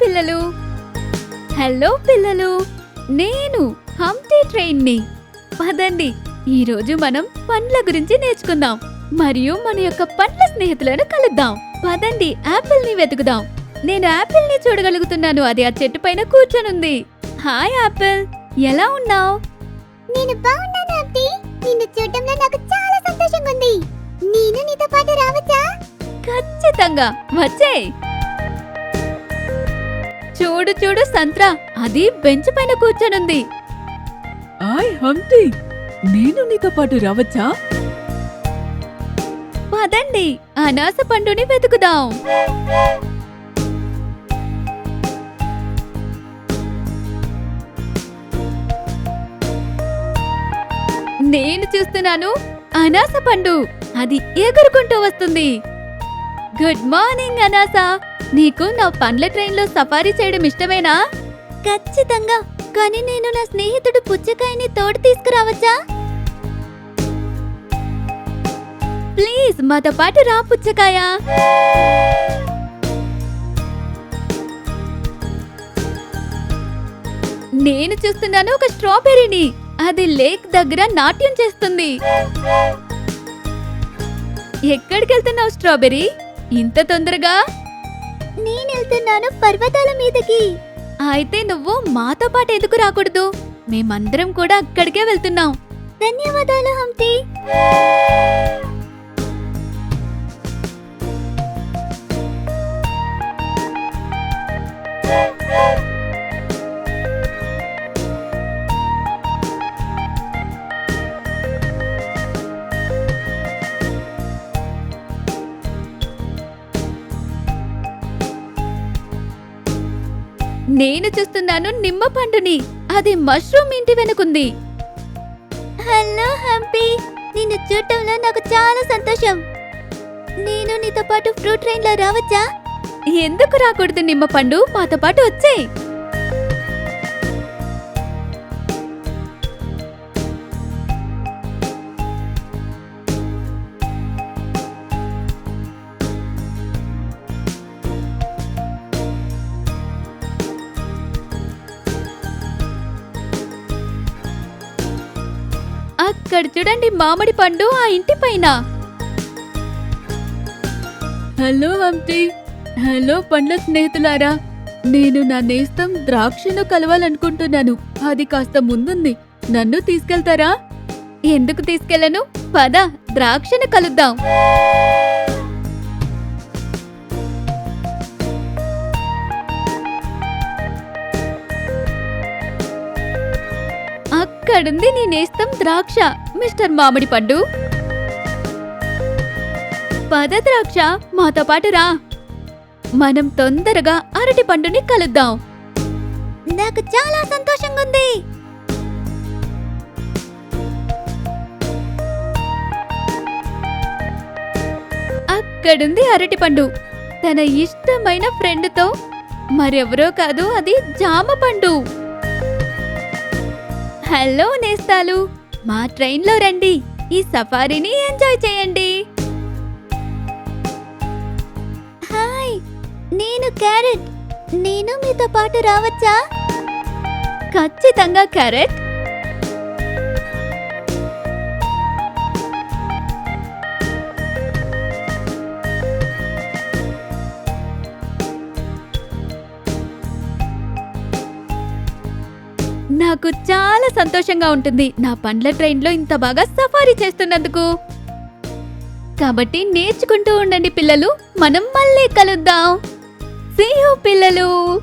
పిల్లలు. హలో పిల్లలు నేను హంటీ ట్రైన్ని. పదండి ఈరోజు మనం పండ్ల గురించి నేర్చుకుందాం. మరియు మన యొక్క పండ్ల స్నేహితులను కలుద్దాం. పదండి యాపిల్ని వెతుకుదాం. నేను యాపిల్ని చూడగలుగుతున్నాను. అది ఆ చెట్టు పైన కూర్చొనుంది. హాయ్ యాపిల్ ఎలా ఉన్నావు? నేను బాగున్నాను ఆంటీ. నిన్ను చూడటంలో నాకు చాలా సంతోషంగా ఉంది నేను నీతో పాటు రావచ్చా? ఖచ్చితంగా. వచ్చే చూడు చూడు సంత్రా అది బెంచ్ పైన కూర్చొనుంది. ఆయ్ హంటీ నేను నీతో పాటు రావచ్చా? పదండి అనాస పండుని వెతుకుదాం. నేను చూస్తున్నాను అనాస పండు అది ఎగురుకుంటూ వస్తుంది. గుడ్ మార్నింగ్ అనాసా నీకు నా పండ్ల ట్రైన్లో సఫారీ చేయడం ఇష్టమేనా? ఖచ్చితంగా. కానీ నేను నా స్నేహితుడు పుచ్చకాయని తోడు తీసుకురావచ్చా? ప్లీజ్ మాతో పాటు రా పుచ్చకాయ. నేను చూస్తున్నాను ఒక స్ట్రాబెర్రీని. అది లేక్ దగ్గర నాట్యం చేస్తుంది. ఎక్కడికి వెళ్తున్నావు స్ట్రాబెర్రీ? ఇంత తొందరగా? నేను వెళ్తున్నాను పర్వతాల మీదకి. అయితే నువ్వు మాతో పాటు ఎందుకు రాకూడదు? మేమందరం కూడా అక్కడికే వెళ్తున్నాం. ధన్యవాదాలు హంపి నేను చూస్తున్నాను నిమ్మ పండుని. అది మష్రూమ్ ఇంటి వెనుకుంది. హలో హంపి నిన్ను చూడటంలో నాకు చాలా సంతోషం. నేను నీతో పాటు ఫ్రూట్ ట్రైన్లో రావచ్చా? ఎందుకు రాకూడదు నిమ్మ పండు? మాతో పాటు వచ్చే. అక్కడ చూడండి మామిడి పండు ఆ ఇంటి పైన. హలో హంపి హలో పండ్ల స్నేహితులారా. నేను నా నేస్తం ద్రాక్షను కలవాలనుకుంటున్నాను. అది కాస్త ముందుంది. నన్ను తీసుకెళ్తారా? ఎందుకు తీసుకెళ్ళను? పద ద్రాక్షను కలుద్దాం. అక్కడుంది నీ నేస్తం ద్రాక్ష మిస్టర్ మామిడి పండు. పద ద్రాక్ష మాతో పాటు రా. మనం తొందరగా అరటి పండుని కలుద్దాం. నాకు చాలా సంతోషంగా ఉంది అక్కడుంది అరటిపండు తన ఇష్టమైన ఫ్రెండ్తో మరెవరో కాదు అది జామ పండు. హలో నేస్తాలు మా ట్రైన్లో రండి. ఈ సఫారీని ఎంజాయ్ చేయండి. హాయ్ నేను క్యారెట్. నేను మీతో పాటు రావచ్చా? ఖచ్చితంగా క్యారెట్. నాకు చాలా సంతోషంగా ఉంటుంది. నా పండ్ల ట్రైన్లో ఇంత బాగా సఫారీ చేస్తున్నందుకు. కాబట్టి నేర్చుకుంటూ ఉండండి పిల్లలు. మనం మళ్ళీ కలుద్దాం. పిల్లలు.